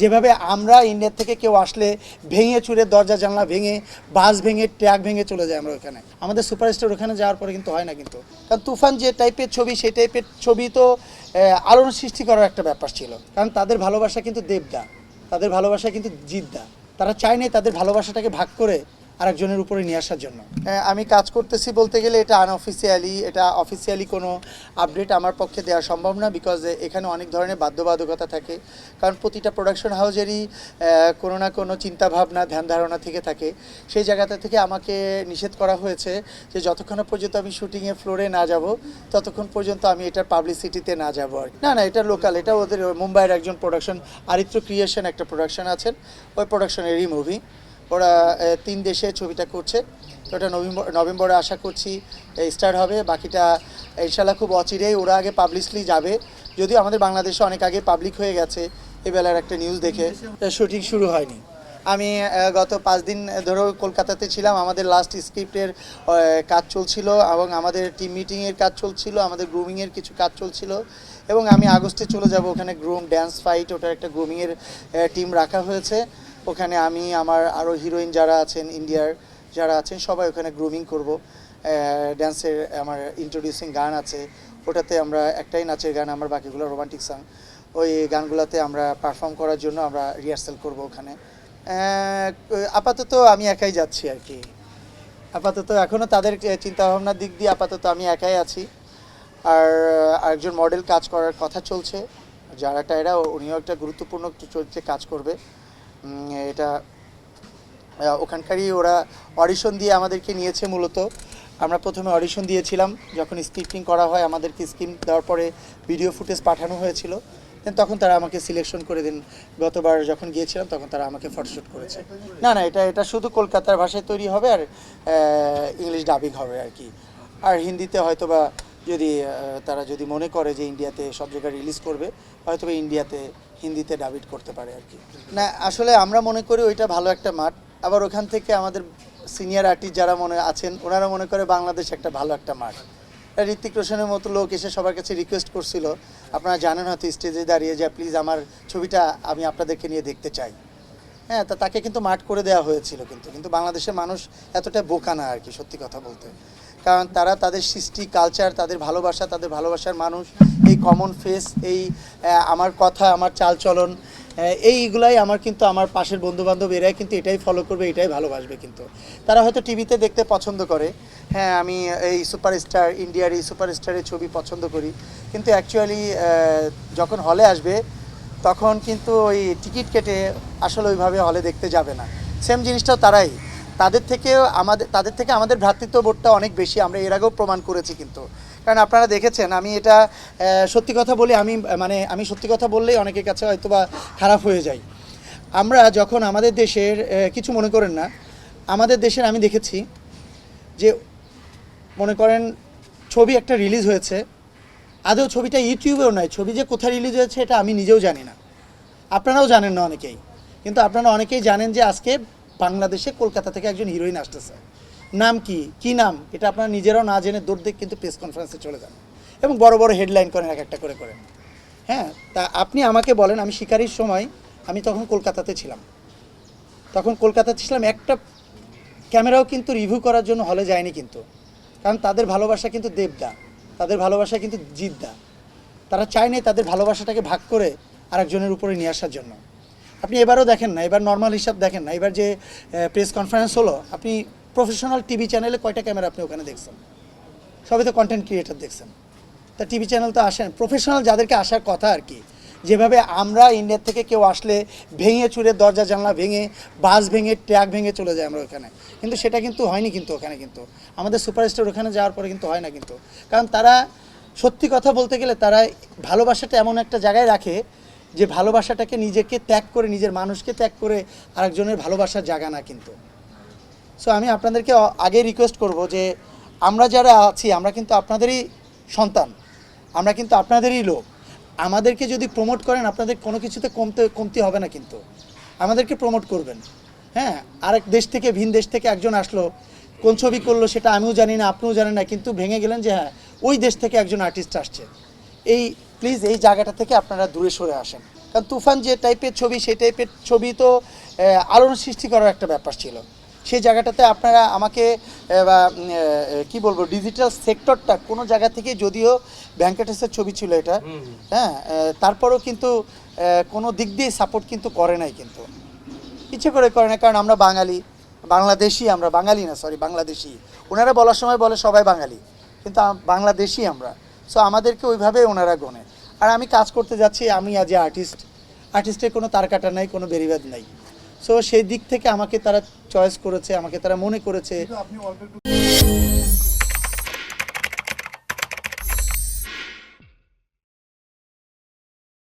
যেভাবে আমরা ইন্ডিয়া থেকে কেউ আসলে ভেঙে চুরে দরজা, জানলা ভেঙে, বাস ভেঙে ট্র্যাক ভেঙে চলে যায় আমরা ওখানে। আমাদের সুপারস্টার ওখানে যাওয়ার পরে কিন্তু হয় না কিন্তু। কারণ তুফান যে টাইপের ছবি, সেই টাইপের ছবি তো আলোড়ন সৃষ্টি করার একটা ব্যাপার ছিল। কারণ তাদের ভালোবাসা কিন্তু দেবদা, তাদের ভালোবাসা কিন্তু জিদ্দা। তারা চায়নি তাদের ভালোবাসাটাকে ভাগ করে আরেকজনের উপরে নিয়ে আসার জন্য? আমি কাজ করতেছি বলতে গেলে এটা আনঅফিসিয়ালি এটা অফিসিয়ালি কোনো আপডেট আমার পক্ষে দেওয়া সম্ভব না বিকজ এখানে অনেক ধরনের বাধ্যবাধকতা থাকে। কারণ প্রতিটা প্রোডাকশন হাউজেরই কোনো না কোনো চিন্তাভাবনা ধ্যান ধারণা থেকে থাকে। সেই জায়গাটা থেকে আমাকে নিষেধ করা হয়েছে যে যতক্ষণ পর্যন্ত আমি শুটিংয়ে ফ্লোরে না যাব, ততক্ষণ পর্যন্ত আমি এটা পাবলিসিটিতে না যাব আর না না, এটা লোকাল এটা ওদের মুম্বাইয়ের একজন প্রোডাকশন আরিত্র ক্রিয়েশন একটা প্রোডাকশন আছেন। ওই প্রোডাকশনেরই মুভি ওরা তিন দেশে ছবিটা করছে। তো ওটা নভেম্বর নভেম্বরে আশা করছি স্টার্ট হবে। বাকিটা ইনশাল্লাহ খুব অচিরেই ওরা আগে পাবলিশলি যাবে। যদিও আমাদের বাংলাদেশে অনেক আগে পাবলিক হয়ে গেছে এই বেলার একটা নিউজ দেখে। শুটিং শুরু হয়নি? আমি গত পাঁচ দিন ধরো কলকাতাতে ছিলাম আমাদের লাস্ট স্ক্রিপ্টের কাজ চলছিল এবং আমাদের টিম মিটিংয়ের কাজ চলছিল আমাদের গ্রুমিংয়ের কিছু কাজ চলছিল এবং আমি আগস্টে চলে যাব ওখানে গ্রুম ড্যান্স ফাইট ওটার একটা গ্রুমিংয়ের টিম রাখা হয়েছে। ওখানে আমি, আমার আরও হিরোইন যারা আছেন, ইন্ডিয়ার যারা আছেন, সবাই ওখানে গ্রুমিং করব। ড্যান্সের আমার ইন্ট্রোডিউসিং গান আছে। ওটাতে আমরা একটাই নাচের গান, আমার বাকিগুলো রোমান্টিক সং ওই গানগুলোতে আমরা পারফর্ম করার জন্য আমরা রিহার্সাল করব ওখানে। আপাতত আমি একাই যাচ্ছি আর কি। আপাতত এখনও তাদের চিন্তাভাবনার দিক দিয়ে আপাতত আমি একাই আছি। আর আরেকজন মডেল কাজ করার কথা চলছে। যারা টায়রা উনিও একটা গুরুত্বপূর্ণ চরিত্রে কাজ করবে। এটা ওখানকারই ওরা অডিশন দিয়ে আমাদেরকে নিয়েছে মূলত। আমরা প্রথমে অডিশন দিয়েছিলাম, যখন স্ক্রিপ্টিং করা হয় আমাদেরকে স্ক্রিপ্ট দেওয়ার পরে ভিডিও ফুটেজ পাঠানো হয়েছিল। তখন তারা আমাকে সিলেকশন করে দেন। গতবার যখন গিয়েছিলাম, তখন তারা আমাকে ফটোশ্যুট করেছে। না না, এটা এটা শুধু কলকাতার ভাষায় তৈরি হবে আর ইংলিশ ডাবিং হবে আর কি। আর হিন্দিতে হয়তো বা যদি তারা যদি মনে করে যে ইন্ডিয়াতে সব জায়গায় রিলিজ করবে হয়তো ইন্ডিয়াতে হিন্দিতে ডাবিট করতে পারে আর কি। না, আসলে আমরা মনে করি ওইটা ভালো একটা মাঠ। আবার ওখান থেকে আমাদের সিনিয়র আর্টিস্ট যারা মনে আছেন, ওনারা মনে করে বাংলাদেশ একটা ভালো একটা মাঠ। ঋতিক রোশনের মতো লোক এসে সবার কাছে রিকোয়েস্ট করছিল, আপনারা জানেন হয়তো স্টেজে দাঁড়িয়ে যে প্লিজ আমার ছবিটা আমি আপনাদেরকে নিয়ে দেখতে চাই। হ্যাঁ তা তাকে কিন্তু মাঠ করে দেওয়া হয়েছিল কিন্তু। কিন্তু বাংলাদেশের মানুষ এতটা বোকা না আর কি, সত্যি কথা বলতে। কারণ তারা তাদের সৃষ্টি কালচার তাদের ভালোবাসা, তাদের ভালোবাসার মানুষ। এই কমন ফেস এই আমার কথা, আমার চালচলন এইগুলাই আমার কিন্তু আমার পাশের বন্ধু বান্ধব এরাই কিন্তু এটাই ফলো করবে, এটাই ভালোবাসবে কিন্তু। তারা হয়তো টিভিতে দেখতে পছন্দ করে। হ্যাঁ আমি এই সুপারস্টার ইন্ডিয়ার এই সুপারস্টারের ছবি পছন্দ করি। কিন্তু অ্যাকচুয়ালি যখন হলে আসবে, তখন কিন্তু ওই টিকিট কেটে আসলে ওইভাবে হলে দেখতে যাবে না। সেম জিনিসটাও তারাই। তাদের থেকেও আমাদের তাদের থেকে আমাদের ভ্রাতৃত্ববোধটা অনেক বেশি। আমরা এর আগেও প্রমাণ করেছি কিন্তু। কারণ আপনারা দেখেছেন, আমি এটা সত্যি কথা বলি আমি মানে আমি সত্যি কথা বললেই অনেকের কাছে হয়তো বা খারাপ হয়ে যাই। আমরা যখন আমাদের দেশের কিছু মনে করেন না, আমাদের দেশের আমি দেখেছি যে, মনে করেন ছবি একটা রিলিজ হয়েছে, আদৌ ছবিটা ইউটিউবেও নয়, ছবি যে কোথায় রিলিজ হয়েছে এটা আমি নিজেও জানি না। আপনারাও জানেন না অনেকেই। কিন্তু আপনারা অনেকেই জানেন যে আজকে বাংলাদেশে কলকাতা থেকে একজন হিরোইন আসতেছে। নাম কি? কি নাম? এটা আপনারা নিজেরাও না জেনে দৌড় দিয়ে কিন্তু প্রেস কনফারেন্সে চলে যান। এবং বড় বড় হেডলাইন করেন, এক একটা করে করেন। হ্যাঁ তা আপনি আমাকে বলেন, আমি শিকারির সময় আমি তখন কলকাতাতে ছিলাম। তখন কলকাতাতে ছিলাম, একটা ক্যামেরাও কিন্তু রিভিউ করার জন্য হলে যায়নি কিন্তু। কারণ তাদের ভালোবাসা কিন্তু দেবদা, তাদের ভালোবাসা কিন্তু জিদ্দা। তারা চায় নাই তাদের ভালোবাসাটাকে ভাগ করে আরেকজনের উপরে নিয়ে আসার জন্য। আপনি এবারও দেখেন না, এবার নর্মাল হিসাব দেখেন না। এবার যে প্রেস কনফারেন্স হলো, আপনি প্রফেশনাল টিভি চ্যানেলে কয়টা ক্যামেরা আপনি ওখানে দেখছেন? সবই তো কন্টেন্ট ক্রিয়েটার দেখছেন। তা টিভি চ্যানেল তো আসেন। প্রফেশনাল যাদেরকে আসার কথা আর কি, যেভাবে আমরা ইন্ডিয়ার থেকে কেউ আসলে ভেঙে চুরে দরজা, জানলা ভেঙে, বাস ভেঙে ট্র্যাক ভেঙে চলে যায় আমরা ওখানে। কিন্তু সেটা কিন্তু হয়নি কিন্তু ওখানে কিন্তু। আমাদের সুপারস্টার ওখানে যাওয়ার পরে কিন্তু হয় না কিন্তু। কারণ তারা সত্যি কথা বলতে গেলে তারা ভালোবাসাটা এমন একটা জায়গায় রাখে যে ভালোবাসাটাকে নিজেকে ত্যাগ করে, নিজের মানুষকে ত্যাগ করে আরেকজনের ভালোবাসার জায়গা না কিন্তু। সো আমি আপনাদেরকে আগে রিকোয়েস্ট করব যে আমরা যারা আছি, আমরা কিন্তু আপনাদেরই সন্তান, আমরা কিন্তু আপনাদেরই লোক। আমাদেরকে যদি প্রমোট করেন, আপনাদের কোনো কিছুতে কমতে, কমতি হবে না কিন্তু। আমাদেরকে প্রমোট করবেন। হ্যাঁ আরেক দেশ থেকে, ভিন দেশ থেকে একজন আসলো, কোন ছবি করল সেটা আমিও জানি না, আপনিও জানেন না, কিন্তু ভেঙে গেলেন যে হ্যাঁ ওই দেশ থেকে একজন আর্টিস্ট আসছে। এই প্লিজ এই জায়গাটা থেকে আপনারা দূরে সরে আসেন। কারণ তুফান যে টাইপের ছবি সেই টাইপের ছবি তো আলোড়ন সৃষ্টি করার একটা ব্যাপার ছিল। সেই জায়গাটাতে আপনারা আমাকে কি বলব ডিজিটাল সেক্টরটা কোনো জায়গা থেকে যদিও ব্যাংকেটেসের ছবি ছিল এটা হ্যাঁ তারপরেও কিন্তু কোনো দিক দিয়ে সাপোর্ট কিন্তু করে নাই কিন্তু। ইচ্ছে করে করে না কারণ আমরা বাঙালি বাংলাদেশি আমরা বাঙালি না সরি বাংলাদেশি। ওনারা বলার সময় বলে সবাই বাঙালি কিন্তু বাংলাদেশি আমরা। সো আমাদেরকে ওইভাবে ওনারা গনে। আর আমি কাজ করতে যাচ্ছি, আমি আজ আর্টিস্ট আর্টিস্টের কোনো তারকাটা নাই, কোনো বেরিবাদ নাই। সো সেই দিক থেকে আমাকে তারা চয়েস করেছে, আমাকে তারা মনে করেছে।